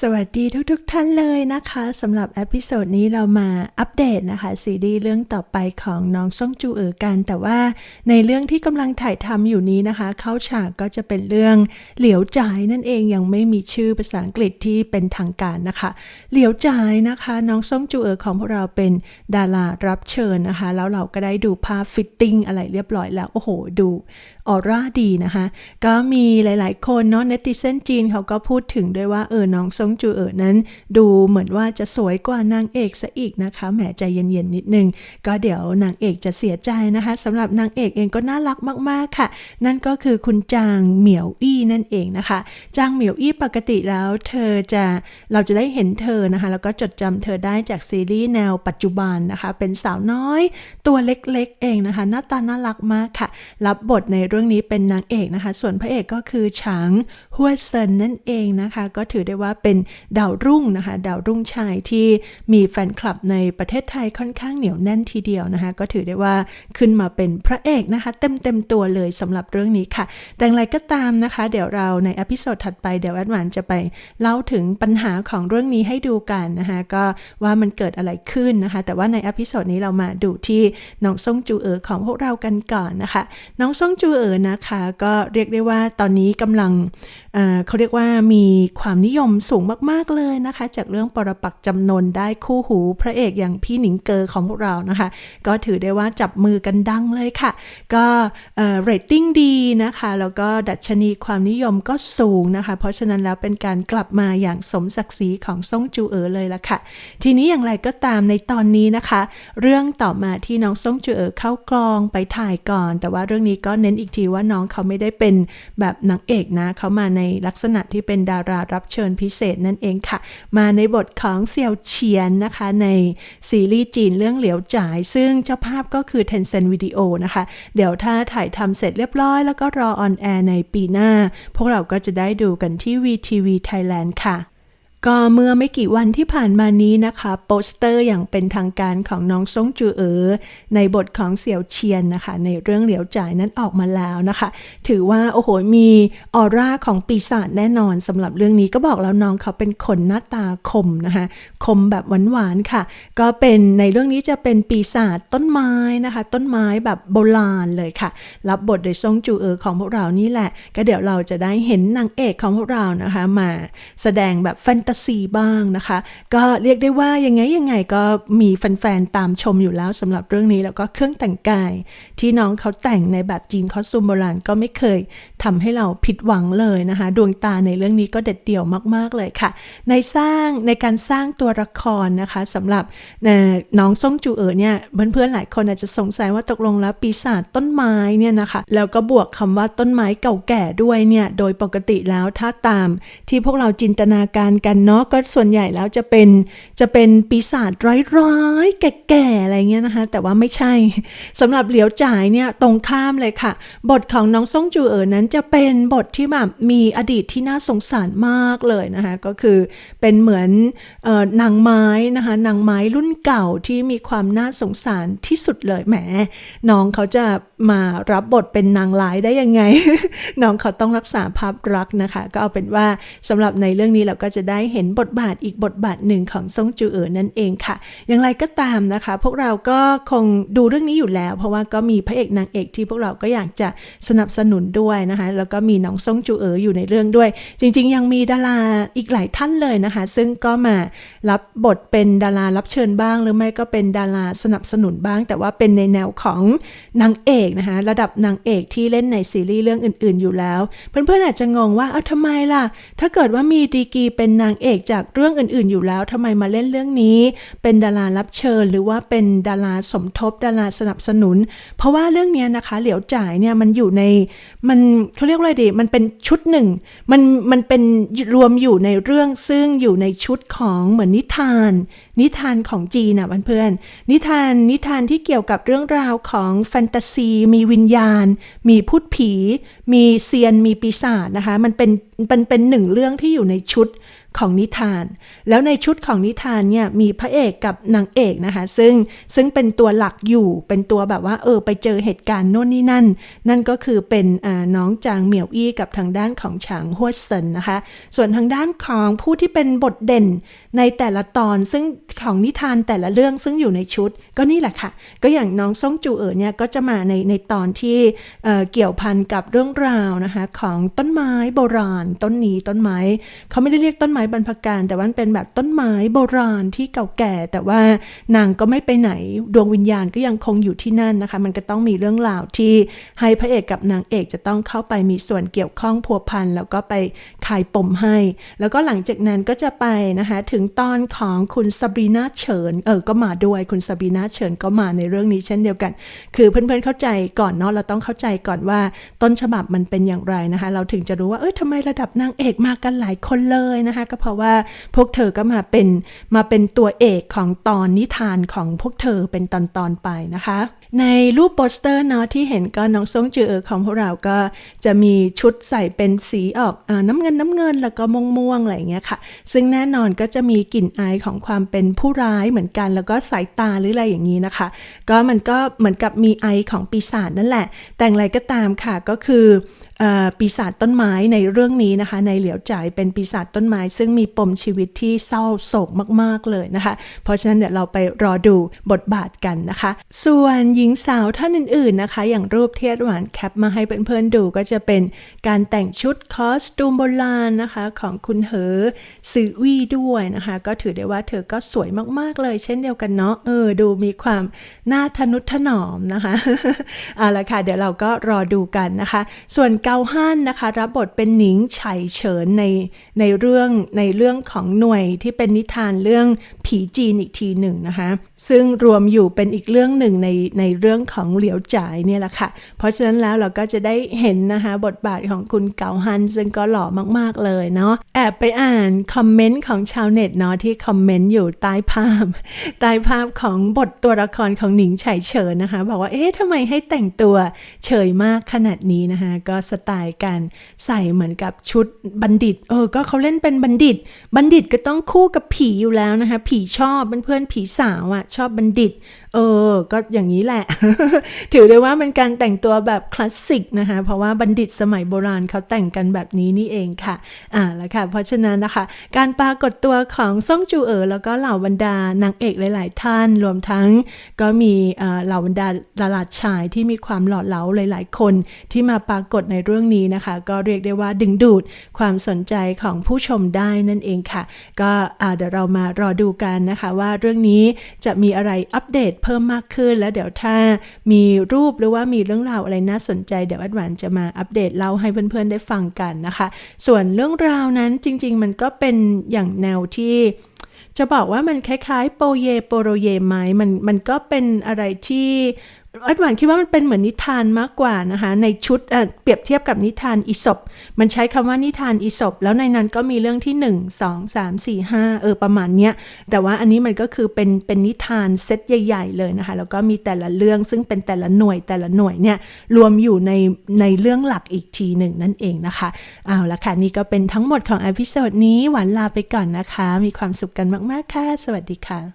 สวัสดีทุกๆทท่านเลยนะคะสำหรับเอพิโซดนี้เรามาอัปเดตนะคะซีรีส์เรื่องต่อไปของน้องซ่งจูเอ๋อกัน แต่ว่าในเรื่องที่กำลังถ่ายทำอยู่นี้นะคะ เข้าฉากก็จะเป็นเรื่องเหลียวจ่ายนั่นเองยังไม่มีชื่อภาษาอังกฤษที่เป็นทางการนะคะ เหลียวจ่ายนะคะ น้องซ่งจูเอ๋อของพวกเราเป็นดารารับเชิญนะคะ แล้วเราก็ได้ดูภาพฟิตติ้งอะไรเรียบร้อยแล้วโอ้โห ดูออร่าดีนะคะ ก็มีหลาย ๆ คนเนาะเนติเซนจีนเขาก็พูดถึงด้วยว่าเออน้องซงจูเอ๋อนั้น ดูเหมือนว่าจะสวยกว่านางเอกซะอีกนะคะแหมใจเย็นๆนิดนึง ก็เดี๋ยวนางเอกจะเสียใจนะคะสำหรับนางเอกเองก็น่ารักมากๆค่ะ นั่นก็คือคุณจางเหมียวอี้นั่นเองนะคะ จางเหมียวอี้ปกติแล้วเธอจะเราจะได้เห็นเธอนะคะแล้วก็จดจำเธอได้จากซีรีส์แนวปัจจุบันนะคะเป็นสาวน้อยตัวเล็กๆเองนะคะ หน้าตาน่ารักมากค่ะ รับบทในเรื่องนี้เป็นนางเอกนะคะ ส่วนพระเอกก็คือฉางฮัวเซินนั่นเองนะคะ ก็ถือได้ว่าเป็นดาวรุ่งนะคะ ดาวรุ่งชายที่มีแฟนคลับในประเทศไทยค่อนข้างเหนียวแน่นทีเดียวนะคะ ก็ถือได้ว่าขึ้นมาเป็นพระเอกนะคะ เต็มเต็มตัวเลยสำหรับเรื่องนี้ค่ะ แต่อย่างไรก็ตามนะคะ เดี๋ยวเราในอพิโซดถัดไปเดี๋ยวแอดวานจะไปเล่าถึงปัญหาของเรื่องนี้ให้ดูกันนะคะก็ว่ามันเกิดอะไรขึ้นนะคะ แต่ว่าในอพิโซดนี้เรามาดูที่น้องซงจูเอ๋อของพวกเรากันก่อนนะคะ น้องซงจูเอ๋อนะคะ ก็เรียกได้ว่าตอนนี้กำลังเอ่อเขาเรียกว่ามีความนิยมสูงูงมากๆเลยนะคะ จากเรื่องปรปักจำนนได้คู่หูพระเอกอย่างพี่หนิงเกอของพวกเรานะคะ ก็ถือได้ว่าจับมือกันดังเลยค่ะ ก็เอ่อเรตติ้งดีนะคะ แล้วก็ดัชนีความนิยมก็สูงนะคะ เพราะฉะนั้นแล้วเป็นการกลับมาอย่างสมศักดิ์ศรีของซ่งจูเอ๋อเลยละค่ะ ทีนี้อย่างไรก็ตามในตอนนี้นะคะ เรื่องต่อมาที่น้องซ่งจูเอ๋อเข้ากลองไปถ่ายก่อน แต่ว่าเรื่องนี้ก็เน้นอีกทีว่าน้องเขาไม่ได้เป็นแบบนางเอกนะเขามาในลักษณะที่เป็นดารารับเชิญพิเศษนั่นเองค่ะ มาในบทของเซียวเฉียนนะคะในซีรีส์จีนเรื่องเหลียวจ่าย ซึ่งเจ้าภาพก็คือ Tencent Video นะคะ เดี๋ยวถ้าถ่ายทำเสร็จเรียบร้อย แล้วก็รอออนแอร์ในปีหน้า พวกเราก็จะได้ดูกันที่ VTV Thailand ค่ะ ก็เมื่อไม่กี่วันที่ผ่านมานี้นะคะ โปสเตอร์อย่างเป็นทางการของน้องซงจูเอ๋อในบทของเสี่ยวเชียนนะคะ ในเรื่องเหลียวจ่ายนั้นออกมาแล้วนะคะ ถือว่าโอ้โหมีออร่าของปีศาจแน่นอนสำหรับเรื่องนี้ก็บอกแล้วน้องเขาเป็นคนหน้าตาคมนะคะ คมแบบหวานๆค่ะ ก็เป็นในเรื่องนี้จะเป็นปีศาจต้นไม้นะคะ ต้นไม้แบบโบราณเลยค่ะ รับบทโดยซงจูเอ๋อของพวกเรานี่แหละ ก็เดี๋ยวเราจะได้เห็นนางเอกของพวกเรานะคะมา แสดงแบบแฟนตาซีบ้างนะคะ ก็เรียกได้ว่ายังไงยังไงก็มีแฟนๆตามชมอยู่แล้วสำหรับเรื่องนี้แล้วก็เครื่องแต่งกาย ที่น้องเขาแต่งในแบบจีนคอสตูมโบราณก็ไม่เคยทำให้เราผิดหวังเลยนะคะ ดวงตาในเรื่องนี้ก็เด็ดเดี่ยวมากๆเลยค่ะ ในสร้างในการสร้างตัวละครนะคะสำหรับน้องซ่งจูเอ๋อเนี่ยเพื่อนๆหลายคนอาจจะสงสัยว่าตกลงแล้วปีศาจต้นไม้เนี่ยนะคะแล้วก็บวกคำว่าต้นไม้เก่าแก่ด้วยเนี่ยโดยปกติแล้วถ้าตามที่พวกเราจินตนาการกันเนาะก็ส่วนใหญ่แล้วจะเป็นจะเป็นปีศาจร้ายๆ แก่ๆ อะไรเงี้ยนะคะ แต่ว่าไม่ใช่สำหรับเหลียวจ่ายเนี่ยตรงข้ามเลยค่ะ บทของน้องซ่งจูเอ๋อนั้นจะเป็นบทที่แบบมีอดีตที่น่าสงสารมากเลยนะคะ ก็คือเป็นเหมือนออนางไม้นะคะนางไม้รุ่นเก่าที่มีความน่าสงสารที่สุดเลยแหมน้องเขาจะมารับบทเป็นนางร้ายได้ยังไง น้องเขาต้องรักษาภาพลักนะคะ ก็เอาเป็นว่าสำหรับในเรื่องนี้เราก็จะได้เห็นบทบาทอีกบทบาทหนึ่งของซ่งจูเอ๋อนั่นเองค่ะ อย่างไรก็ตามนะคะ พวกเราก็คงดูเรื่องนี้อยู่แล้ว เพราะว่าก็มีพระเอกนางเอกที่พวกเราก็อยากจะสนับสนุนด้วยนะคะ แล้วก็มีน้องซ่งจูเอ๋ออยู่ในเรื่องด้วย จริง ๆ ยังมีดาราอีกหลายท่านเลยนะคะ ซึ่งก็มารับบทเป็นดารารับเชิญบ้าง หรือไม่ก็เป็นดาราสนับสนุนบ้าง แต่ว่าเป็นในแนวของนางเอกนะคะระดับนางเอกที่เล่นในซีรีส์เรื่องอื่น ๆ อยู่แล้ว เพื่อนๆอาจจะงงว่าเอาทำไมล่ะ ถ้าเกิดว่ามีดีกีเป็นนางเอกจากเรื่องอื่น ๆ อยู่แล้วทำไมมาเล่นเรื่องนี้ เป็นดารารับเชิญ หรือว่าเป็นดาราสมทบดาราสนับสนุน เพราะว่าเรื่องเนี้ยนะคะเหลียวจ่ายเนี่ยมันอยู่ในมันเขาเรียกว่าอะไรดีมันเป็นชุดหนึ่งมันมันเป็นรวมอยู่ในเรื่องซึ่งอยู่ในชุดของเหมือนนิทาน นิทานของจีนนะเพื่อนๆนิทานนิทานที่เกี่ยวกับเรื่องราวของแฟนตาซีมีวิญญาณ มีพูดผี มีเซียน มีปีศาจนะคะ มันเป็นมันเป็นหนึ่งเรื่องที่อยู่ในชุด ของนิทาน แล้วในชุดของนิทานเนี่ยมีพระเอกกับนางเอกนะคะ ซึ่งซึ่งเป็นตัวหลักอยู่เป็นตัวแบบว่าเออไปเจอเหตุการณ์โน่นนี่นั่น นั่นก็คือเป็นน้องจางเหมียวอี้กับทางด้านของฉางฮวดเซินนะคะ ส่วนทางด้านของผู้ที่เป็นบทเด่นในแต่ละตอนซึ่งของนิทานแต่ละเรื่องซึ่งอยู่ในชุดก็นี่แหละค่ะ ก็อย่างน้องซ่งจูเอ๋อเนี่ยก็จะมาในในตอนที่เเกี่ยวพันกับเรื่องราวนะคะของต้นไม้โบราณ ต้นนี้ต้นไม้เขาไม่ได้เรียกต้นไม้บรรพการ แต่ว่าเป็นแบบต้นไม้โบราณที่เก่าแก่ แต่ว่านางก็ไม่ไปไหนดวงวิญญาณก็ยังคงอยู่ที่นั่นนะคะ มันก็ต้องมีเรื่องราวที่ให้พระเอกกับนางเอกจะต้องเข้าไปมีส่วนเกี่ยวข้องพัวพันแล้วก็ไปคลายปมให้ แล้วก็หลังจากนั้นก็จะไปนะคะถึงตอนของคุณซาบีนาเฉินเออก็มาด้วยคุณซาบีนาเฉินก็มาในเรื่องนี้เช่นเดียวกัน คือเพื่อนๆเข้าใจก่อนเนาะเราต้องเข้าใจก่อนว่าต้นฉบับมันเป็นอย่างไรนะคะ เราถึงจะรู้ว่าเอ้ยทำไมระดับนางเอกมากันหลายคนเลยนะคะ ก็เพราะว่าพวกเธอก็มาเป็นมาเป็นตัวเอกของตอนนิทานของพวกเธอเป็นตอนๆไปนะคะในรูปโปสเตอร์เนาะที่เห็นก็น้องซงจือเออของพวกเราก็จะมีชุดใส่เป็นสีออกอน้ำเงินน้ำเงินแล้วก็ม่วงม่วงๆอะไรเงี้ยค่ะ ซึ่งแน่นอนก็จะมีกลิ่นอายของความเป็นผู้ร้ายเหมือนกัน แล้วก็สายตาหรืออะไรอย่างนี้นะคะ ก็มันก็เหมือนกับมีไอของปีศาจนั่นแหละ แต่อย่างไรก็ตามค่ะก็คือเอ่อปีศาจต้นไม้ในเรื่องนี้นะคะ ในเหลียวจ่ายเป็นปีศาจต้นไม้ ซึ่งมีปมชีวิตที่เศร้าโศกมาก ๆเลยนะคะ เพราะฉะนั้นเดี๋ยวเราไปรอดูบทบาทกันนะคะ ส่วนหญิงสาวท่านอื่นๆนะคะ อย่างรูปเทียดหวานแคปมาให้เพื่อนๆดูก็จะเป็นการแต่งชุดคอสตูมโบราณนะคะ ของคุณเหอซือวี่ด้วยนะคะ ก็ถือได้ว่าเธอก็สวยมากๆเลย เช่นเดียวกันเนาะเออดูมีความน่าทนุถนอมนะคะเอาละค่ะเดี๋ยวเราก็รอดูกันนะคะ ส่วนเกาฮั่นนะคะ รับบทเป็นหนิงไฉเฉินในในเรื่องในเรื่องของหน่วยที่เป็นนิทานเรื่องผีจีนอีกทีหนึ่งนะคะ ซึ่งรวมอยู่เป็นอีกเรื่องหนึ่งในในเรื่องของเหลียวจ่ายเนี่ยแหละค่ะ เพราะฉะนั้นแล้วเราก็จะได้เห็นนะคะบทบาทของคุณเกาฮัน ซึ่งก็หล่อมากๆเลยเนาะแอบไปอ่านคอมเมนต์ของชาวเน็ตเนาะที่คอมเมนต์อยู่ใต้ภาพใต้ภาพของบทตัวละครของหนิงไฉเฉินนะคะ บอกว่าเอ๊ะทำไมให้แต่งตัวเฉยมากขนาดนี้นะคะ ก็สไตล์การใส่เหมือนกับชุดบัณฑิต เออ ก็เขาเล่นเป็นบัณฑิต บัณฑิตก็ต้องคู่กับผีอยู่แล้วนะคะ ผีชอบเพื่อนๆผีสาวอะ่ะชอบบัณฑิต เออ ก็อย่างนี้แหละ ถือได้ว่าเป็นการแต่งตัวแบบคลาสสิกนะคะ เพราะว่าบัณฑิตสมัยโบราณเขาแต่งกันแบบนี้นี่เองค่ะ อ่าแล้วค่ะ เพราะฉะนั้นนะคะ การปรากฏตัวของซ่งจูเอ๋อแล้วก็เหล่าบรรดานางเอกหลาย ๆ ท่าน รวมทั้งก็มีเหล่าบรรดาดาราชายที่มีความหล่อเหลาหลาย ๆ คนที่มาปรากฏในเรื่องนี้นะคะ ก็เรียกได้ว่าดึงดูดความสนใจของผู้ชมได้นั่นเองค่ะ ก็เดี๋ยวเรามารอดูกันนะคะ ว่าเรื่องนี้จะมีอะไรอัปเดตเพิ่มมากขึ้น แล้วเดี๋ยวถ้ามีรูปหรือว่ามีเรื่องราวอะไรน่าสนใจเดี๋ยวอัดหวานจะมาอัปเดตเล่าให้เพื่อนๆได้ฟังกันนะคะ ส่วนเรื่องราวนั้นจริง ๆ มันก็เป็นอย่างแนวที่จะบอกว่ามันคล้ายๆ โปเยโปโรเยไหมมันมันก็เป็นอะไรที่ อัดหวานคิดว่ามันเป็นเหมือนนิทานมากกว่านะคะในชุดเปรียบเทียบกับนิทานอีสปมันใช้คำว่านิทานอีสปแล้วในนั้นก็มีเรื่องที่ 1 2 3 4 5เออประมาณเนี้ยแต่ว่าอันนี้มันก็คือเป็นเป็นนิทานเซตใหญ่ ๆ เลยนะคะแล้วก็มีแต่ละเรื่องซึ่งเป็นแต่ละหน่วยแต่ละหน่วยเนี่ยรวมอยู่ในในเรื่องหลักอีกทีหนึ่งนั่นเองนะคะเอาละค่ะนี่ก็เป็นทั้งหมดของอพิโซดนี้หวานลาไปก่อนนะคะ มีความสุขกันมากๆค่ะ สวัสดีค่ะ